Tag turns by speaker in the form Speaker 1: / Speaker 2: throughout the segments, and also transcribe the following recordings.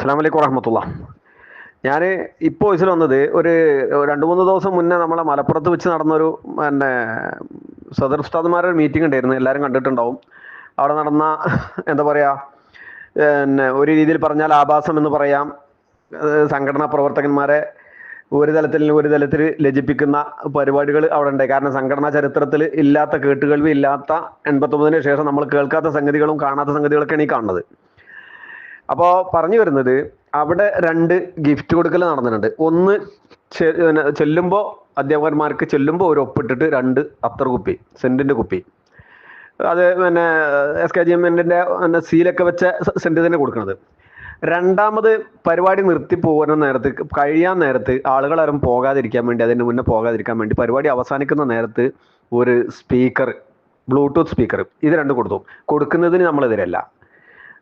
Speaker 1: അസ്സാം വലൈക്കും വറഹമത്തുള്ള ഞാൻ ഇപ്പോൾ വയസ്സിൽ വന്നത് ഒരു രണ്ട് മൂന്ന് ദിവസം മുന്നേ നമ്മളെ മലപ്പുറത്ത് വെച്ച് നടന്നൊരു പിന്നെ സദർ ഉസ്താദ്മാരുടെ മീറ്റിംഗ് ഉണ്ടായിരുന്നു. എല്ലാവരും കണ്ടിട്ടുണ്ടാവും. അവിടെ നടന്ന എന്താ പറയുക പിന്നെ ഒരു രീതിയിൽ പറഞ്ഞാൽ ആഭാസം എന്ന് പറയാം. സംഘടനാ പ്രവർത്തകന്മാരെ ഒരു തലത്തിൽ ഒരു തലത്തിൽ ലജിപ്പിക്കുന്ന പരിപാടികൾ അവിടെ ഉണ്ട് കാരണം സംഘടനാ ചരിത്രത്തിൽ ഇല്ലാത്ത കേട്ടുകേൾവി ഇല്ലാത്ത എൺപത്തൊമ്പതിന് ശേഷം നമ്മൾ കേൾക്കാത്ത സംഗതികളും കാണാത്ത സംഗതികളൊക്കെയാണ് ഈ കാണുന്നത്. അപ്പോൾ പറഞ്ഞു വരുന്നത് അവിടെ രണ്ട് ഗിഫ്റ്റ് കൊടുക്കൽ നടന്നിട്ടുണ്ട്. ഒന്ന് ചെല്ലുമ്പോൾ അധ്യാപകന്മാർക്ക് ചെല്ലുമ്പോൾ ഒരു ഒപ്പിട്ടിട്ട് രണ്ട് അത്തർ കുപ്പി സെന്റിന്റെ കുപ്പി. അത് പിന്നെ എസ് കെ ജി എമ്മിന്റെ സീലൊക്കെ വെച്ച സെന്റ് തന്നെ കൊടുക്കുന്നത് രണ്ടാമത് പരിപാടി നിർത്തി പോകുന്ന നേരത്ത് കഴിയാൻ നേരത്ത് ആളുകളാരും പോകാതിരിക്കാൻ വേണ്ടി അതിന് മുന്നേ പോകാതിരിക്കാൻ വേണ്ടി പരിപാടി അവസാനിക്കുന്ന നേരത്ത് ഒരു സ്പീക്കർ ബ്ലൂടൂത്ത് സ്പീക്കർ ഇത് രണ്ടും കൊടുത്തു. കൊടുക്കുന്നതിന് നമ്മളെതിരല്ല.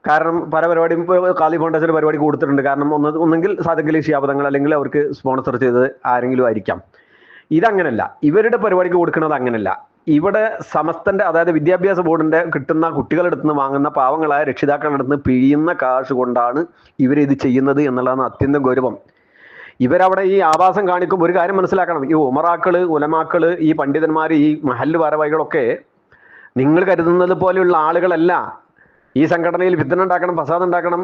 Speaker 1: കാരണം പല പരിപാടിയും കാലി ഫൗണ്ടേഷന്റെ പരിപാടി കൊടുത്തിട്ടുണ്ട്. കാരണം ഒന്ന് ഒന്നെങ്കിൽ സാധകലി ശിയാബദങ്ങൾ അല്ലെങ്കിൽ അവർക്ക് സ്പോൺസർ ചെയ്തത് ആരെങ്കിലും ആയിരിക്കാം. ഇതങ്ങനല്ല. ഇവരുടെ പരിപാടിക്ക് കൊടുക്കുന്നത് അങ്ങനല്ല. ഇവിടെ സമസ്തന്റെ അതായത് വിദ്യാഭ്യാസ ബോർഡിന്റെ കിട്ടുന്ന കുട്ടികളുടെ അടുത്ത് വാങ്ങുന്ന പാവങ്ങളായ രക്ഷിതാക്കളുടെ അടുത്ത് പിഴിയുന്ന കാശ് കൊണ്ടാണ് ഇവരിത് ചെയ്യുന്നത് എന്നുള്ളതാണ് അത്യന്തം ഗൗരവം. ഇവരവിടെ ഈ ആവാസം കാണിക്കുമ്പോൾ ഒരു കാര്യം മനസ്സിലാക്കണം. ഈ ഉമറാക്കൾ ഉലമാക്കൾ ഈ പണ്ഡിതന്മാർ ഈ മഹല്ല് ഭാരവാഹികളൊക്കെ നിങ്ങൾ കരുതുന്നത് പോലെയുള്ള ആളുകളല്ല. ഈ സംഘടനയിൽ വിത്തനം ഉണ്ടാക്കണം ഫസാദ് ഉണ്ടാക്കണം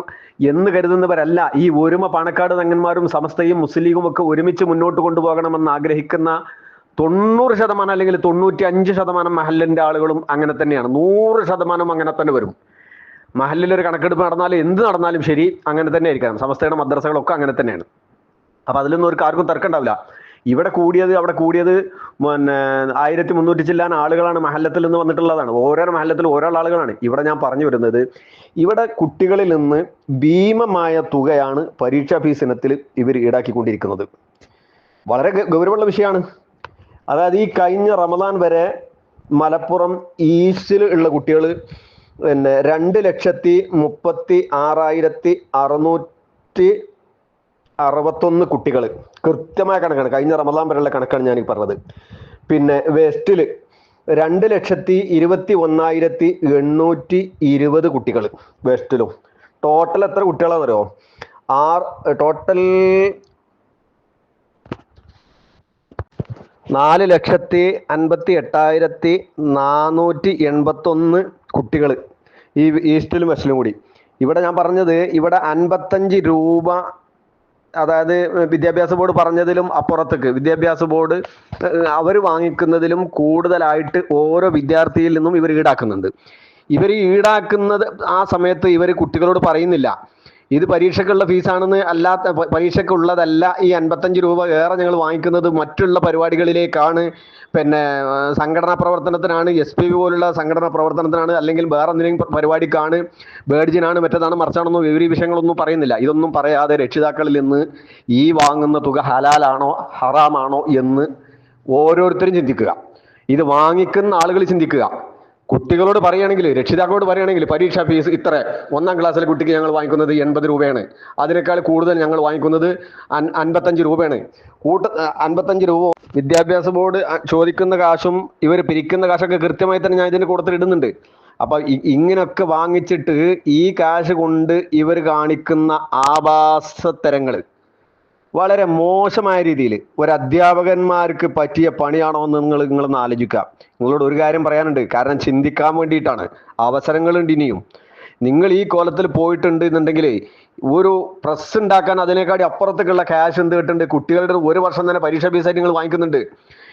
Speaker 1: എന്ന് കരുതുന്നവരല്ല. ഈ ഒരുമ പാണക്കാട് തങ്ങന്മാരും സമസ്തയും മുസ്ലിം ഒക്കെ ഒരുമിച്ച് മുന്നോട്ട് കൊണ്ടുപോകണമെന്ന് ആഗ്രഹിക്കുന്ന തൊണ്ണൂറ് ശതമാനം അല്ലെങ്കിൽ തൊണ്ണൂറ്റി അഞ്ച് ശതമാനം മഹലിന്റെ ആളുകളും അങ്ങനെ തന്നെയാണ്. നൂറ് ശതമാനം അങ്ങനെ തന്നെ വരും. മഹലിൽ ഒരു കണക്കെടുപ്പ് നടന്നാലും എന്ത് നടന്നാലും ശരി അങ്ങനെ തന്നെ ആയിരിക്കണം. സമസ്തയുടെ മദ്രസകളൊക്കെ അങ്ങനെ തന്നെയാണ്. അപ്പൊ അതിലൊന്നും ഒരു ആർക്കും തർക്കം ഉണ്ടാവില്ല. ഇവിടെ കൂടിയത് അവിടെ കൂടിയത് പിന്നെ ആയിരത്തി മുന്നൂറ്റി ചില്ലാൻ ആളുകളാണ് മഹല്ലത്തിൽ നിന്ന് വന്നിട്ടുള്ളതാണ്. ഓരോ മഹല്ലത്തിൽ ഓരോ ആളുകളാണ്. ഇവിടെ ഞാൻ പറഞ്ഞു വരുന്നത്. ഇവിടെ കുട്ടികളിൽ നിന്ന് ഭീമമായ തുകയാണ് പരീക്ഷാ ഫീസ് ഇനത്തിൽ ഇവർ ഈടാക്കിക്കൊണ്ടിരിക്കുന്നത്. വളരെ ഗൗരവമുള്ള വിഷയമാണ്. അതായത് ഈ കഴിഞ്ഞ റമദാൻ വരെ മലപ്പുറം ഈസ്റ്റിൽ ഉള്ള കുട്ടികൾ പിന്നെ രണ്ട് ലക്ഷത്തി മുപ്പത്തി ആറായിരത്തി അറുന്നൂറ്റി അറുപത്തൊന്ന് കുട്ടികൾ കൃത്യമായ കണക്കാണ്. കഴിഞ്ഞ റമദാൻ വരെയുള്ള കണക്കാണ് ഞാൻ പറഞ്ഞത്. പിന്നെ വെസ്റ്റിൽ രണ്ട് ലക്ഷത്തി ഇരുപത്തി ഒന്നായിരത്തി എണ്ണൂറ്റി ഇരുപത് കുട്ടികൾ വെസ്റ്റിലും. ടോട്ടൽ എത്ര കുട്ടികളാണെന്നറിയോ? ആറ് ടോട്ടൽ നാല് ലക്ഷത്തി അൻപത്തി എട്ടായിരത്തി നാനൂറ്റി എൺപത്തൊന്ന് കുട്ടികൾ ഈ ഈസ്റ്റിലും വെസ്റ്റിലും കൂടി. ഇവിടെ ഞാൻ പറഞ്ഞത് ഇവിടെ അൻപത്തഞ്ച് രൂപ അതായത് വിദ്യാഭ്യാസ ബോർഡ് പറഞ്ഞതിലും അപ്പുറത്തേക്ക്. വിദ്യാഭ്യാസ ബോർഡ് അവർ വാങ്ങിക്കുന്നതിലും കൂടുതലായിട്ട് ഓരോ വിദ്യാർത്ഥിയിൽ നിന്നും ഇവർ ഈടാക്കുന്നുണ്ട്. ഇവർ ഈടാക്കുന്നത് ആ സമയത്ത് ഇവർ കുട്ടികളോട് പറയുന്നില്ല. ഇത് പരീക്ഷയ്ക്കുള്ള ഫീസാണെന്ന് അല്ലാത്ത പരീക്ഷയ്ക്കുള്ളതല്ല. ഈ അൻപത്തഞ്ച് രൂപ ഏറെ ഞങ്ങൾ വാങ്ങിക്കുന്നത് മറ്റുള്ള പരിപാടികളിലേക്കാണ്. പിന്നെ സംഘടനാ പ്രവർത്തനത്തിനാണ് എസ് പി പോലുള്ള സംഘടനാ പ്രവർത്തനത്തിനാണ് അല്ലെങ്കിൽ വേറെ എന്തെങ്കിലും പരിപാടിക്കാണ് ബേഡ്ജിനാണ് മറ്റേതാണ് മറിച്ചാണെന്നോ വിവരി വിഷയങ്ങളൊന്നും പറയുന്നില്ല. ഇതൊന്നും പറയാതെ രക്ഷിതാക്കളിൽ നിന്ന് ഈ വാങ്ങുന്ന തുക ഹലാലാണോ ഹറാമാണോ എന്ന് ഓരോരുത്തരും ചിന്തിക്കുക. ഇത് വാങ്ങിക്കുന്ന ആളുകൾ ചിന്തിക്കുക. കുട്ടികളോട് പറയുകയാണെങ്കിൽ രക്ഷിതാക്കളോട് പറയുകയാണെങ്കിൽ പരീക്ഷാ ഫീസ് ഇത്ര. ഒന്നാം ക്ലാസ്സിലെ കുട്ടിക്ക് ഞങ്ങൾ വാങ്ങിക്കുന്നത് എൺപത് രൂപയാണ്. അതിനേക്കാൾ കൂടുതൽ ഞങ്ങൾ വാങ്ങിക്കുന്നത് അൻ അൻപത്തഞ്ച് രൂപയാണ്. കൂട്ട അൻപത്തഞ്ച് രൂപ വിദ്യാഭ്യാസ ബോർഡ് ചോദിക്കുന്ന കാശും ഇവർ പിരിക്കുന്ന കാശൊക്കെ കൃത്യമായി തന്നെ ഞാൻ ഇതിന്റെ കൂടുതൽ ഇടുന്നുണ്ട്. അപ്പൊ ഇങ്ങനെയൊക്കെ വാങ്ങിച്ചിട്ട് ഈ കാശ് കൊണ്ട് ഇവർ കാണിക്കുന്ന ആഭാസത്തരങ്ങൾ വളരെ മോശമായ രീതിയിൽ ഒരു അധ്യാപകന്മാർക്ക് പറ്റിയ പണിയാണോ എന്ന് നിങ്ങൾ നിങ്ങളൊന്ന് ആലോചിക്കുക. നിങ്ങളോട് ഒരു കാര്യം പറയാനുണ്ട്. കാരണം ചിന്തിക്കാൻ വേണ്ടിയിട്ടാണ്. അവസരങ്ങളുണ്ട് ഇനിയും. നിങ്ങൾ ഈ കോലത്തിൽ പോയിട്ടുണ്ട് എന്നുണ്ടെങ്കിൽ ഒരു പ്രസ് ഉണ്ടാക്കാൻ അതിനേക്കാട്ടി അപ്പുറത്തേക്കുള്ള ക്യാഷ് എന്ത് കിട്ടുന്നുണ്ട്? കുട്ടികളുടെ ഒരു വർഷം തന്നെ പരീക്ഷ ഫീസ് നിങ്ങൾ വാങ്ങിക്കുന്നുണ്ട്.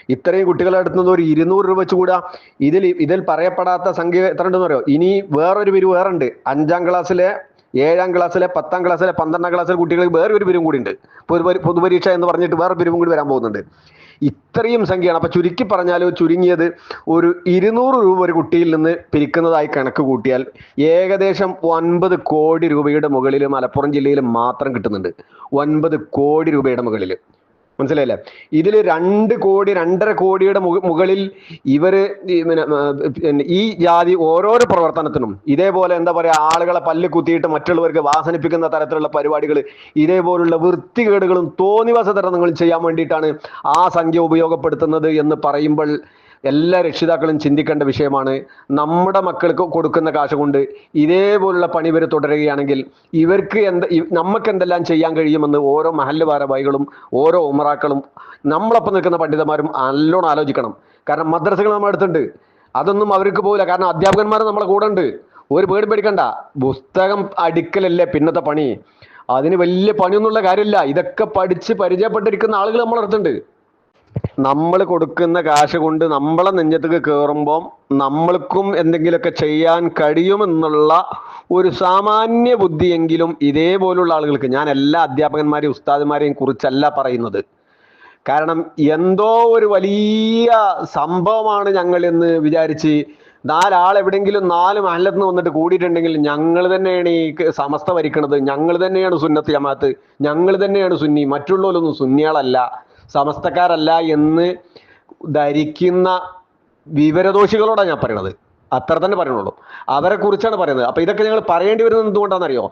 Speaker 1: ഇത്രയും കുട്ടികളെ അടുത്തുനിന്ന് ഒരു ഇരുന്നൂറ് രൂപ വെച്ച് കൂടാ. ഇതിൽ ഇതിൽ പറയപ്പെടാത്ത സംഖ്യ എത്ര ഉണ്ടെന്ന് പറയുമോ ഇനി വേറൊരു പിരിവ് വേറെ ഉണ്ട് അഞ്ചാം ക്ലാസ്സിലെ ഏഴാം ക്ലാസ്സിലെ പത്താം ക്ലാസ്സിലെ പന്ത്രണ്ടാം ക്ലാസ്സിലെ കുട്ടികൾക്ക് വേറെ ഒരു പിരിവും കൂടി ഉണ്ട്. പൊതുപരി പൊതുപരീക്ഷ എന്ന് പറഞ്ഞിട്ട് വേറെ പിരിവും കൂടി വരാൻ പോകുന്നുണ്ട്. ഇത്രയും സംഖ്യയാണ്. അപ്പൊ ചുരുക്കി പറഞ്ഞാൽ ചുരുങ്ങിയത് ഒരു ഇരുന്നൂറ് രൂപ ഒരു കുട്ടിയിൽ നിന്ന് പിരിക്കുന്നതായി കണക്ക് കൂട്ടിയാൽ ഏകദേശം ഒൻപത് കോടി രൂപയുടെ മുകളിൽ മലപ്പുറം ജില്ലയിൽ മാത്രം കിട്ടുന്നുണ്ട്. ഒൻപത് കോടി രൂപയുടെ മുകളിൽ മനസ്സിലായില്ലേ? ഇതിൽ രണ്ട് കോടി രണ്ടര കോടിയുടെ മുകളിൽ ഇവർ ഈ ജാതി ഓരോരോ പ്രവർത്തനത്തിനും ഇതേപോലെ എന്താ പറയാ ആളുകളെ പല്ല് കുത്തിയിട്ട് മറ്റുള്ളവർക്ക് വാസനിപ്പിക്കുന്ന തരത്തിലുള്ള പരിപാടികൾ ഇതേപോലുള്ള വൃത്തികേടുകളും തോന്നിവാസ തരണങ്ങളും ചെയ്യാൻ വേണ്ടിയിട്ടാണ് ആ സംഖ്യ ഉപയോഗപ്പെടുത്തുന്നത് എന്ന് പറയുമ്പോൾ എല്ലാ രക്ഷിതാക്കളും ചിന്തിക്കേണ്ട വിഷയമാണ്. നമ്മുടെ മക്കൾക്ക് കൊടുക്കുന്ന കാശ് കൊണ്ട് ഇതേപോലുള്ള പണി ഇവർ തുടരുകയാണെങ്കിൽ ഇവർക്ക് എന്ത് നമുക്ക് എന്തെല്ലാം ചെയ്യാൻ കഴിയുമെന്ന് ഓരോ മഹല്ല് ഭാരവാഹികളും ഓരോ ഉമറാക്കളും നമ്മളൊപ്പം നിൽക്കുന്ന പണ്ഡിതന്മാരും നല്ലോണം ആലോചിക്കണം. കാരണം മദ്രസകൾ നമ്മുടെ അടുത്തുണ്ട്. അതൊന്നും അവർക്ക് പോകില്ല കാരണം അധ്യാപകന്മാർ നമ്മളെ കൂടെ ഉണ്ട്. ഒരു പേടി പേടിക്കണ്ട. പുസ്തകം അടിക്കലല്ലേ പിന്നത്തെ പണി. അതിന് വലിയ പണിയൊന്നുള്ള കാര്യമില്ല. ഇതൊക്കെ പഠിച്ച് പരിചയപ്പെട്ടിരിക്കുന്ന ആളുകൾ നമ്മളെ അടുത്തുണ്ട്. നമ്മൾ കൊടുക്കുന്ന കാശ് കൊണ്ട് നമ്മളെ നെഞ്ചത്തേക്ക് കയറുമ്പം നമ്മൾക്കും എന്തെങ്കിലുമൊക്കെ ചെയ്യാൻ കഴിയുമെന്നുള്ള ഒരു സാമാന്യ ബുദ്ധിയെങ്കിലും ഇതേപോലുള്ള ആളുകൾക്ക് ഞാൻ എല്ലാ അധ്യാപകന്മാരെയും ഉസ്താദന്മാരെയും കുറിച്ചല്ല പറയുന്നത്. കാരണം എന്തോ ഒരു വലിയ സംഭവമാണ് ഞങ്ങൾ എന്ന് വിചാരിച്ച് നാലാൾ എവിടെയെങ്കിലും നാല് മഹലത്ത് നിന്ന് വന്നിട്ട് കൂടിയിട്ടുണ്ടെങ്കിൽ ഞങ്ങൾ തന്നെയാണ് ഈ സമസ്ത ഭരിക്കണത്. ഞങ്ങൾ തന്നെയാണ് സുന്നത്ത് ജമാഅത്ത്. ഞങ്ങൾ തന്നെയാണ് സുന്നി. മറ്റുള്ളവരൊന്നും സുന്നികളല്ല സമസ്തക്കാരല്ല എന്ന് ധരിക്കുന്ന വിവരദോഷികളോടാണ് ഞാൻ പറയണത്. അത്ര തന്നെ പറയണുള്ളൂ അവരെ കുറിച്ചാണ് പറയുന്നത്. അപ്പൊ ഇതൊക്കെ ഞങ്ങൾ പറയേണ്ടി വരുന്നത് എന്തുകൊണ്ടാണെന്നറിയോ?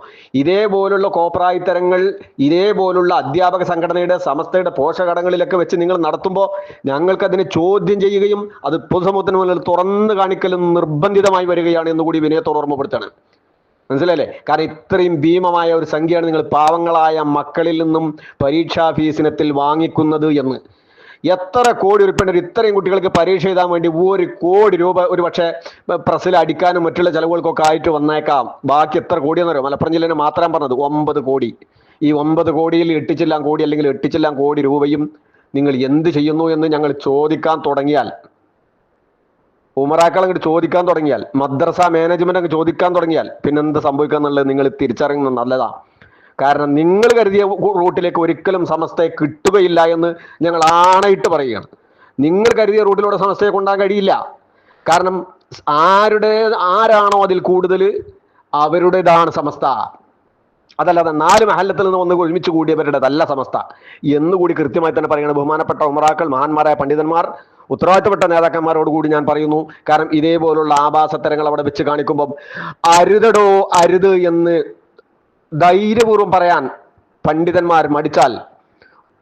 Speaker 1: ഇതേപോലുള്ള കോപ്രായിത്തരങ്ങൾ ഇതേപോലുള്ള അധ്യാപക സംഘടനയുടെ സമസ്തയുടെ പോഷകടങ്ങളിലൊക്കെ വെച്ച് നിങ്ങൾ നടത്തുമ്പോൾ ഞങ്ങൾക്ക് അതിനെ ചോദ്യം ചെയ്യുകയും അത് പൊതുസമൂഹത്തിന് മുന്നിൽ തുറന്നു കാണിക്കലും നിർബന്ധിതമായി വരികയാണ് എന്നുകൂടി വിനയത്തോട് ഓർമ്മപ്പെടുത്താണ് മനസ്സിലല്ലേ കാരണം ഇത്രയും ഭീമമായ ഒരു സംഖ്യയാണ് നിങ്ങൾ പാവങ്ങളായ മക്കളിൽ നിന്നും പരീക്ഷാ ഫീസിനത്തിൽ വാങ്ങിക്കുന്നത് എന്ന്. എത്ര കോടി ഉരുപ്പേണ്ട ഇത്രയും കുട്ടികൾക്ക് പരീക്ഷ എഴുതാൻ വേണ്ടി ഒരു കോടി രൂപ ഒരു പക്ഷേ പ്രസിൽ അടിക്കാനും മറ്റുള്ള ചിലവുകൾക്കൊക്കെ ആയിട്ട് വന്നേക്കാം. ബാക്കി എത്ര കോടിയെന്ന് മലപ്പുറം ജില്ലേനെ മാത്രം പറഞ്ഞത് ഒമ്പത് കോടി. ഈ ഒമ്പത് കോടിയിൽ എട്ടിച്ചെല്ലാം കോടി അല്ലെങ്കിൽ എട്ടിച്ചെല്ലാം കോടി രൂപയും നിങ്ങൾ എന്ത് ചെയ്യുന്നു എന്ന് ഞങ്ങൾ ചോദിക്കാൻ തുടങ്ങിയാൽ ഉമറാക്കൾ അങ്ങോട്ട് ചോദിക്കാൻ തുടങ്ങിയാൽ മദ്രസ മാനേജ്മെന്റ് അങ്ങ് ചോദിക്കാൻ തുടങ്ങിയാൽ പിന്നെ എന്ത് സംഭവിക്കുക നിങ്ങൾ തിരിച്ചറിയുന്നത് നല്ലതാ. കാരണം നിങ്ങൾ കരുതിയ റൂട്ടിലേക്ക് ഒരിക്കലും സമസ്തയെ കിട്ടുകയില്ല എന്ന് ഞങ്ങൾ ആണയിട്ട് പറയുകയാണ്. നിങ്ങൾ കരുതിയ റൂട്ടിലൂടെ സമസ്തയെ കൊണ്ടാൻ കഴിയില്ല. കാരണം ആരുടെ ആരാണോ അതിൽ കൂടുതൽ അവരുടേതാണ് സമസ്ത. അതല്ലാതെ നാല് മഹല്ലത്തിൽ നിന്ന് ഒന്ന് ഒരുമിച്ച് കൂടിയവരുടേതല്ല സമസ്ത. എന്നുകൂടി കൃത്യമായി തന്നെ പറയുന്നത് ബഹുമാനപ്പെട്ട ഉമറാക്കൾ മഹാന്മാരായ പണ്ഡിതന്മാർ ഉത്തരവാദിത്തപ്പെട്ട നേതാക്കന്മാരോട് കൂടി ഞാൻ പറയുന്നു. കാരണം ഇതേപോലുള്ള ആഭാസത്തരങ്ങൾ അവിടെ വെച്ച് കാണിക്കുമ്പം അരുതടോ അരുത് എന്ന് ധൈര്യപൂർവം പറയാൻ പണ്ഡിതന്മാർ മടിച്ചാൽ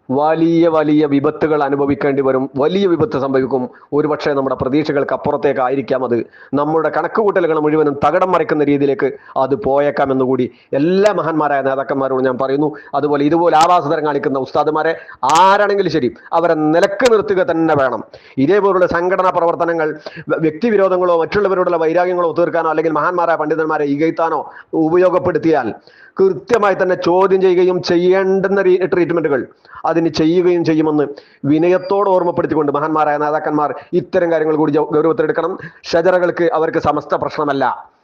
Speaker 1: വലിയ വലിയ വിപത്തുകൾ അനുഭവിക്കേണ്ടി വരും. വലിയ വിപത്ത് സംഭവിക്കും. ഒരുപക്ഷെ നമ്മുടെ പ്രതീക്ഷകൾക്ക് അപ്പുറത്തേക്കായിരിക്കാം അത്. നമ്മുടെ കണക്കുകൂട്ടലുകൾ മുഴുവനും തകടം മറിക്കുന്ന രീതിയിലേക്ക് അത് പോയേക്കാം എന്നുകൂടി എല്ലാ മഹാന്മാരായ നേതാക്കന്മാരോട് ഞാൻ പറയുന്നു. അതുപോലെ ഇതുപോലെ ആവാസതരം കാണിക്കുന്ന ഉസ്താദുമാരെ ആരാണെങ്കിലും ശരി അവരെ നിലയ്ക്ക് നിർത്തുക തന്നെ വേണം. ഇതേപോലുള്ള സംഘടനാ പ്രവർത്തനങ്ങൾ വ്യക്തിവിരോധങ്ങളോ മറ്റുള്ളവരോടുള്ള വൈരാഗ്യങ്ങളോ തീർക്കാനോ അല്ലെങ്കിൽ മഹാന്മാരായ പണ്ഡിതന്മാരെ ഇകഴ്ത്താനോ ഉപയോഗപ്പെടുത്തിയാൽ കൃത്യമായി തന്നെ ചോദ്യം ചെയ്യുകയും ചെയ്യേണ്ടുന്ന ട്രീറ്റ്മെന്റുകൾ അതിന് ചെയ്യുകയും ചെയ്യുമെന്ന് വിനയത്തോട് ഓർമ്മപ്പെടുത്തിക്കൊണ്ട് മഹാന്മാരായ നേതാക്കന്മാർ ഇത്തരം കാര്യങ്ങൾ കൂടി ഗൗരവത്തിലെടുക്കണം. ഷജറകൾക്ക് അവർക്ക് സമസ്ത പ്രശ്നമല്ല.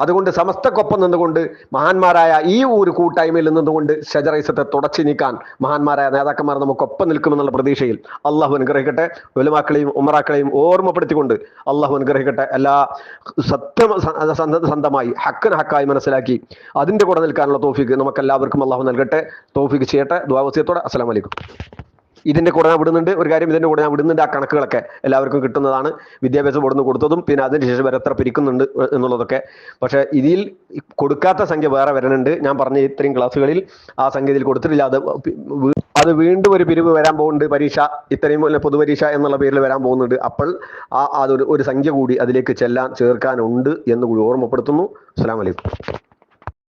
Speaker 1: അതുകൊണ്ട് സമസ്തക്കൊപ്പം നിന്നുകൊണ്ട് മഹാന്മാരായ ഈ ഒരു കൂട്ടായ്മയിൽ നിന്നുകൊണ്ട് ഷജറൈസത്തെ തുടച്ചു നീക്കാൻ മഹാന്മാരായ നേതാക്കന്മാർ നമുക്കൊപ്പം നിൽക്കുമെന്നുള്ള പ്രതീക്ഷയിൽ അള്ളാഹു അനുഗ്രഹിക്കട്ടെ. ഒലുമാക്കളെയും ഉമറാക്കളെയും ഓർമ്മപ്പെടുത്തിക്കൊണ്ട് അള്ളാഹു അനുഗ്രഹിക്കട്ടെ. എല്ലാ സത്യം സന്ധമായി ഹക്കിന് ഹക്കായി മനസ്സിലാക്കി അതിന്റെ കൂടെ നിൽക്കാനുള്ള തോഫിക്ക് നമുക്കെല്ലാവർക്കും അള്ളാഹു നൽകട്ടെ. തോഫിക്ക് ചെയ്യട്ടെ. ദ്വാവസ്യത്തോടെ അസ്സലാം വലൈക്കും ഇതിന്റെ കൂടെ ഞാൻ വിടുന്നുണ്ട്. ഒരു കാര്യം ഇതിന്റെ കൂടെ ഞാൻ വിടുന്നുണ്ട് ആ കണക്കുകളൊക്കെ എല്ലാവർക്കും കിട്ടുന്നതാണ്. വിദ്യാഭ്യാസ ബോർഡിൽ നിന്ന് കൊടുത്തതും പിന്നെ അതിന് ശേഷം വരെ എത്ര പിരിക്കുന്നുണ്ട് എന്നുള്ളതൊക്കെ. പക്ഷെ ഇതിൽ കൊടുക്കാത്ത സംഖ്യ വേറെ വരണുണ്ട്. ഞാൻ പറഞ്ഞ ഇത്രയും ക്ലാസ്സുകളിൽ ആ സംഖ്യ ഇതിൽ കൊടുത്തിട്ടില്ല. അത് അത് വീണ്ടും ഒരു പിരിവ് വരാൻ പോകുന്നുണ്ട്. പരീക്ഷ ഇത്രയും പൊതുപരീക്ഷ എന്നുള്ള പേരിൽ വരാൻ പോകുന്നുണ്ട്. അപ്പോൾ ആ അതൊരു ഒരു സംഖ്യ കൂടി അതിലേക്ക് ചെല്ലാൻ ചേർക്കാനുണ്ട് എന്ന് കൂടി ഓർമ്മപ്പെടുത്തുന്നു. അസ്സാം വലൈക്കും